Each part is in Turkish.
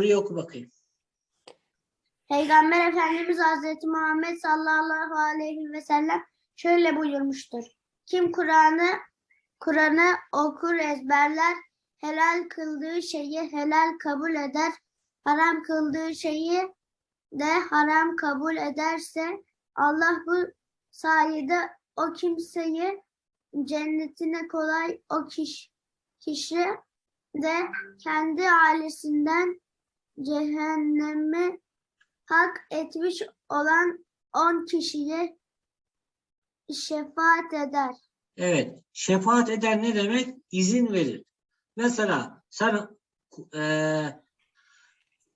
Buraya oku bakayım. Peygamber Efendimiz Hazreti Muhammed sallallahu aleyhi ve sellem şöyle buyurmuştur. Kim Kur'an'ı Kur'an'ı okur ezberler, helal kıldığı şeyi helal kabul eder, haram kıldığı şeyi de haram kabul ederse Allah bu sayede o kimseyi cennetine kolay o kişi, kişi de kendi ailesinden cehenneme hak etmiş olan 10 kişiye şefaat eder. Evet. Şefaat eder ne demek? İzin verir. Mesela sen eee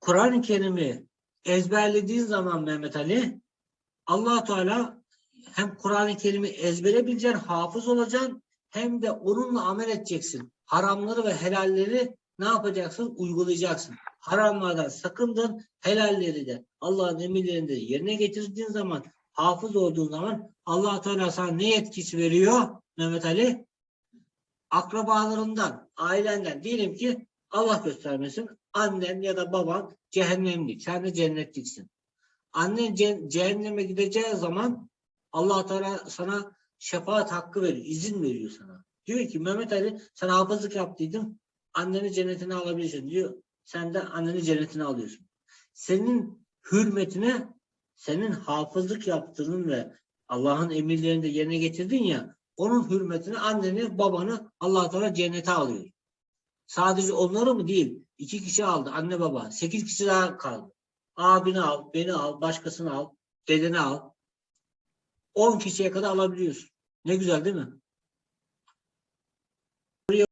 Kur'an-ı Kerim'i ezberlediğin zaman Mehmet Ali allah Teala hem Kur'an-ı Kerim'i ezbere bileceksin, hafız olacaksın hem de onunla amel edeceksin. Haramları ve helalleri ne yapacaksın? Uygulayacaksın. Haramlardan sakındın, helalleri de Allah'ın emirlerini de yerine getirdiğin zaman, hafız olduğun zaman allah Teala sana ne yetkisi veriyor Mehmet Ali? Akrabalarından, ailenden diyelim ki Allah göstermesin annen ya da baban cehennemlik, sen de cennetliksin. Annen ce- cehenneme gideceği zaman allah Teala sana şefaat hakkı veriyor, izin veriyor sana. Diyor ki Mehmet Ali sen hafızlık yaptıydın, anneni cennetine alabilirsin diyor. Sen de anneni cennetine alıyorsun. Senin hürmetine, senin hafızlık yaptığının ve Allah'ın emirlerini de yerine getirdin ya, onun hürmetine anneni, babanı allah Teala cennete alıyor. Sadece onları mı değil, iki kişi aldı, anne baba, sekiz kişi daha kaldı. Abini al, beni al, başkasını al, dedeni al. On kişiye kadar alabiliyorsun. Ne güzel değil mi?